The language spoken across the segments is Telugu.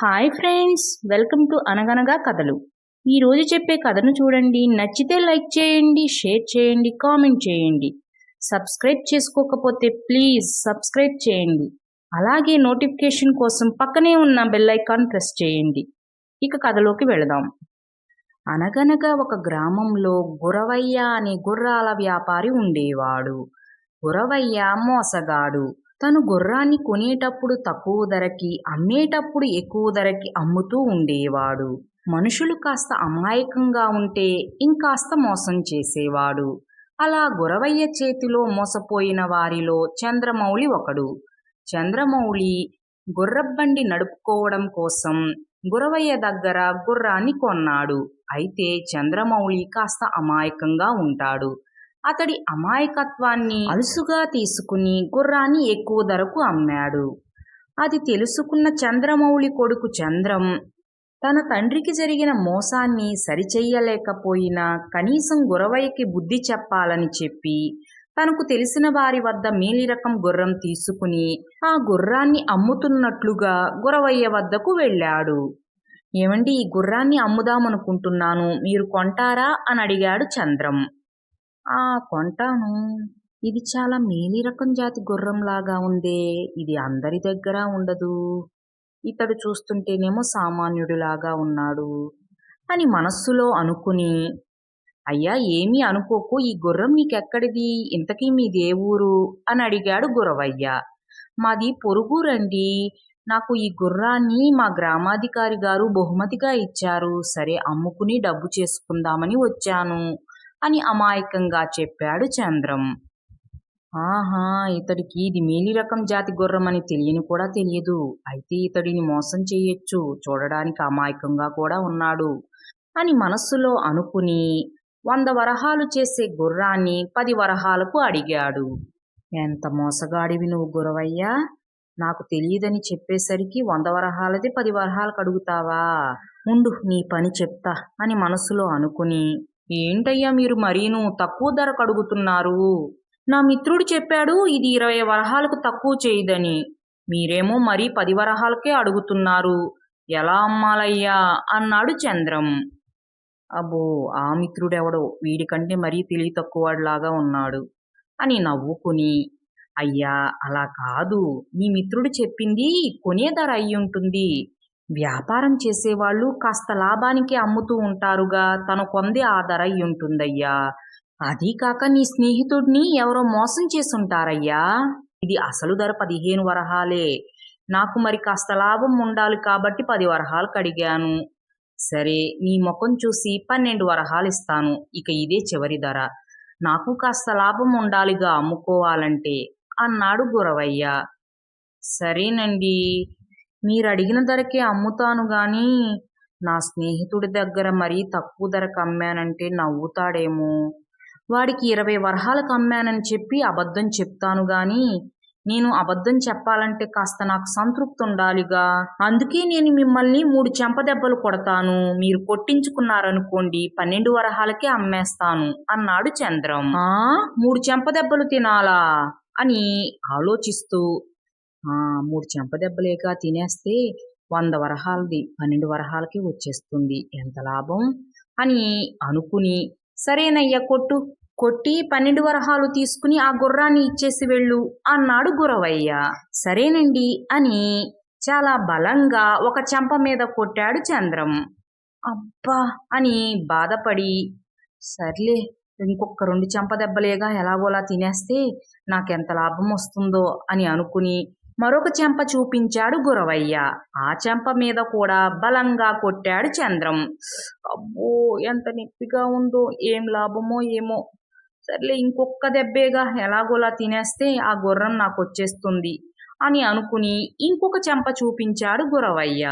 హాయ్ ఫ్రెండ్స్ వెల్కమ్ టు అనగనగా కథలు ఈరోజు చెప్పే కథను చూడండి. నచ్చితే లైక్ చేయండి షేర్ చేయండి కామెంట్ చేయండి. సబ్స్క్రైబ్ చేసుకోకపోతే ప్లీజ్ సబ్స్క్రైబ్ చేయండి. అలాగే నోటిఫికేషన్ కోసం పక్కనే ఉన్న బెల్ ఐకాన్ ప్రెస్ చేయండి. ఇక కథలోకి వెళదాం. అనగనగా ఒక గ్రామంలో గురవయ్య అనే గుర్రాల వ్యాపారి ఉండేవాడు. గురవయ్య మోసగాడు. తను గుర్రాన్ని కొనేటప్పుడు తక్కువ ధరకి అమ్మేటప్పుడు ఎక్కువ ధరకి అమ్ముతూ ఉండేవాడు. మనుషులు కాస్త అమాయకంగా ఉంటే ఇంకాస్త మోసం చేసేవాడు. అలా గురవయ్య చేతిలో మోసపోయిన వారిలో చంద్రమౌళి ఒకడు. చంద్రమౌళి గుర్రబండి నడుపుకోవడం కోసం గురవయ్య దగ్గర గుర్రాన్ని కొన్నాడు. అయితే చంద్రమౌళి కాస్త అమాయకంగా ఉంటాడు. అతడి అమాయకత్వాన్ని అలుసుగా తీసుకుని గుర్రాన్ని ఎక్కువ ధరకు అమ్మాడు. అది తెలుసుకున్న చంద్రమౌళి కొడుకు చంద్రం తన తండ్రికి జరిగిన మోసాన్ని సరిచెయ్యలేకపోయినా కనీసం గురవయ్యకి బుద్ధి చెప్పాలని చెప్పి తనకు తెలిసిన వారి వద్ద మేలిరకం గుర్రం తీసుకుని ఆ గుర్రాన్ని అమ్ముతున్నట్లుగా గురవయ్య వద్దకు వెళ్ళాడు. ఏమండి ఈ గుర్రాన్ని అమ్ముదామనుకుంటున్నాను మీరు కొంటారా? అని అడిగాడు చంద్రం. ఆ కొంటాను. ఇది చాలా మేలి రకం జాతి గుర్రంలాగా ఉందే. ఇది అందరి దగ్గర ఉండదు. ఇతడు చూస్తుంటేనేమో సామాన్యుడిలాగా ఉన్నాడు అని మనస్సులో అనుకుని అయ్యా ఏమీ అనుకోకు. ఈ గుర్రం నీకెక్కడిది? ఇంతకీ మీ ఊరు? అని అడిగాడు గురవయ్య. మాది పొరుగురండి. నాకు ఈ గుర్రాన్ని మా గ్రామాధికారి గారు బహుమతిగా ఇచ్చారు. సరే అమ్ముకుని డబ్బు చేసుకుందామని వచ్చాను. అని అమాయకంగా చెప్పాడు చంద్రం. ఆహా ఇతడికి ఇది మేలి రకం జాతి గుర్రం అని తెలియని కూడా తెలియదు. అయితే ఇతడిని మోసం చేయొచ్చు. చూడడానికి అమాయకంగా కూడా ఉన్నాడు అని మనస్సులో అనుకుని వంద వరహాలు చేసే గుర్రాన్ని పది వరహాలకు అడిగాడు. ఎంత మోసగాడివి నువ్వు గురవయ్యా? నాకు తెలియదని చెప్పేసరికి వంద వరహాలది పది వరహాలకు అడుగుతావా? ఉండు నీ పని చెప్తా అని మనసులో అనుకుని ఏంటయ్యా మీరు మరీను? తక్కువ ధరకు అడుగుతున్నారు నా మిత్రుడు చెప్పాడు ఇది ఇరవై వరహాలకు తక్కువ చేయదని. మీరేమో మరీ పది వరహాలకే అడుగుతున్నారు. ఎలా అమ్మాలయ్యా? అన్నాడు చంద్రం. అబ్బో ఆ మిత్రుడెవడో? వీడికంటే మరీ తెలివి తక్కువలాగా ఉన్నాడు అని నవ్వుకుని అయ్యా అలా కాదు. మీ మిత్రుడు చెప్పింది కొనే ధర అయి ఉంటుంది వ్యాపారం చేసేవాళ్ళు కాస్త లాభానికి అమ్ముతూ ఉంటారుగా తను కొంది ఆ ధర అయి ఉంటుందయ్యా అదీ కాక నీ స్నేహితుడిని ఎవరో మోసం చేసుంటారయ్యా. ఇది అసలు ధర పదిహేను వరహాలే. నాకు మరి కాస్త లాభం ఉండాలి కాబట్టి పది వరహాలు కడిగాను. సరే నీ ముఖం చూసి పన్నెండు వరహాలు ఇస్తాను ఇక ఇదే చివరి ధర. నాకు కాస్త లాభం ఉండాలిగా అమ్ముకోవాలంటే అన్నాడు గురవయ్య. సరేనండి. మీరు అడిగిన ధరకే అమ్ముతాను గాని నా స్నేహితుడి దగ్గర మరీ తక్కువ ధరకు అమ్మానంటే నవ్వుతాడేమో. వాడికి ఇరవై వరహాలకు అమ్మానని చెప్పి అబద్ధం చెప్తాను గాని నేను అబద్ధం చెప్పాలంటే కాస్త నాకు సంతృప్తి ఉండాలిగా అందుకే నేను మిమ్మల్ని మూడు చెంపదెబ్బలు కొడతాను. మీరు కొట్టించుకున్నారనుకోండి పన్నెండు వరహాలకే అమ్మేస్తాను అన్నాడు చంద్రం. ఆ? మూడు చెంపదెబ్బలు తినాలా? అని ఆలోచిస్తూ మూడు చెంపదెబ్బలేక తినేస్తే వంద వరహాలది పన్నెండు వరహాలకి వచ్చేస్తుంది. ఎంత లాభం? అని అనుకుని సరేనయ్యా కొట్టు కొట్టి పన్నెండు వరహాలు తీసుకుని ఆ గుర్రాన్ని ఇచ్చేసి వెళ్ళు అన్నాడు గురవయ్య. సరేనండి అని చాలా బలంగా ఒక చెంప మీద కొట్టాడు చంద్రం. అబ్బా! అని బాధపడి సర్లే ఇంకొక రెండు చెంప దెబ్బలేగా ఎలాగోలా తినేస్తే నాకెంత లాభం వస్తుందో అని అనుకుని మరొక చెంప చూపించాడు గురవయ్య. ఆ చెంప మీద కూడా బలంగా కొట్టాడు చంద్రం. అబ్బో ఎంత నొప్పిగా ఉందో ఏం లాభమో ఏమో. సర్లే ఇంకొక దెబ్బేగా ఎలాగోలా తినేస్తే ఆ గుర్రం నాకు వచ్చేస్తుంది అని అనుకుని ఇంకొక చెంప చూపించాడు గురవయ్య.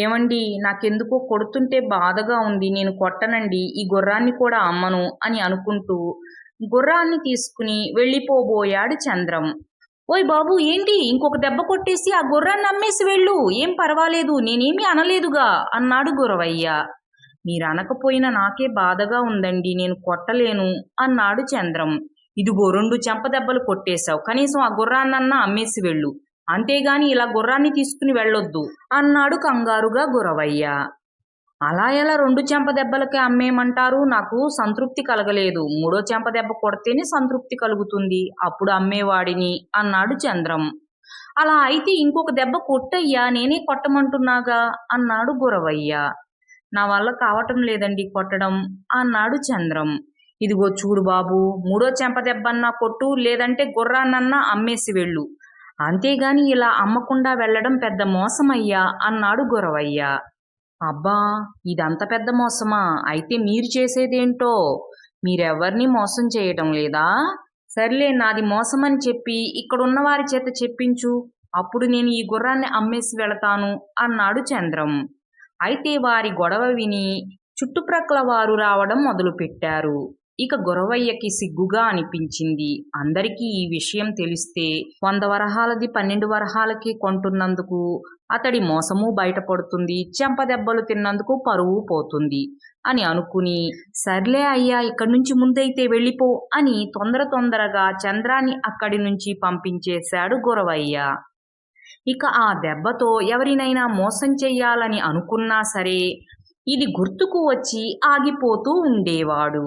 ఏమండి నాకెందుకో కొడుతుంటే బాధగా ఉంది నేను కొట్టనండి ఈ గుర్రాన్ని కూడా అమ్మను అని అనుకుంటూ గుర్రాన్ని తీసుకుని వెళ్ళిపోబోయాడు చంద్రం. ఓయ్ బాబు ఏంటి? ఇంకొక దెబ్బ కొట్టేసి ఆ గుర్రాన్ని అమ్మేసి వెళ్ళు. ఏం పర్వాలేదు నేనేమీ అనలేదుగా అన్నాడు గురవయ్య. మీరు అనకపోయినా నాకే బాధగా ఉందండి నేను కొట్టలేను అన్నాడు చంద్రం. ఇదిగో రెండు చెంపదెబ్బలు కొట్టేశావు కనీసం ఆ గుర్రాన్నన్నా అమ్మేసి వెళ్ళు. అంతేగాని ఇలా గుర్రాన్ని తీసుకుని వెళ్ళొద్దు అన్నాడు కంగారుగా గురవయ్య. అలా ఎలా రెండు చెంప దెబ్బలకి అమ్మేయమంటారు? నాకు సంతృప్తి కలగలేదు. మూడో చెంప దెబ్బ కొడితేనే సంతృప్తి కలుగుతుంది. అప్పుడు అమ్మేవాడిని అన్నాడు చంద్రం. అలా అయితే ఇంకొక దెబ్బ కొట్టయ్యా నేనే కొట్టమంటున్నాగా? అన్నాడు గురవయ్య నా వల్ల కావటం లేదండి కొట్టడం అన్నాడు చంద్రం. ఇదిగో చూడు బాబు మూడో చెంప దెబ్బన్నా కొట్టు లేదంటే గుర్రాన్నన్నా అమ్మేసి వెళ్ళు. అంతేగాని ఇలా అమ్మకుండా వెళ్ళడం పెద్ద మోసమయ్యా అన్నాడు గురవయ్య అబ్బా ఇదంత పెద్ద మోసమా? అయితే మీరు చేసేదేంటో? మీరెవరిని మోసం చేయటం లేదా? సర్లే నాది మోసమని చెప్పి ఇక్కడున్న వారి చేత చెప్పించు. అప్పుడు నేను ఈ గుర్రాన్ని అమ్మేసి వెళతాను అన్నాడు చంద్రం. అయితే వారి గొడవ విని చుట్టుప్రక్కల వారు రావడం మొదలుపెట్టారు. ఇక గురవయ్యకి సిగ్గుగా అనిపించింది. అందరికీ ఈ విషయం తెలిస్తే వంద వరహాలది పన్నెండు వరహాలకి కొంటున్నందుకు అతడి మోసము బయటపడుతుంది. చెంపదెబ్బలు తిన్నందుకు పరువు పోతుంది అని అనుకుని సర్లే అయ్యా ఇక్కడి నుంచి ముందైతే వెళ్ళిపో అని తొందర తొందరగా చంద్రాన్ని అక్కడి నుంచి పంపించేశాడు గురవయ్య. ఇక ఆ దెబ్బతో ఎవరినైనా మోసం చెయ్యాలని అనుకున్నా సరే ఇది గుర్తుకు వచ్చి ఆగిపోతూ ఉండేవాడు.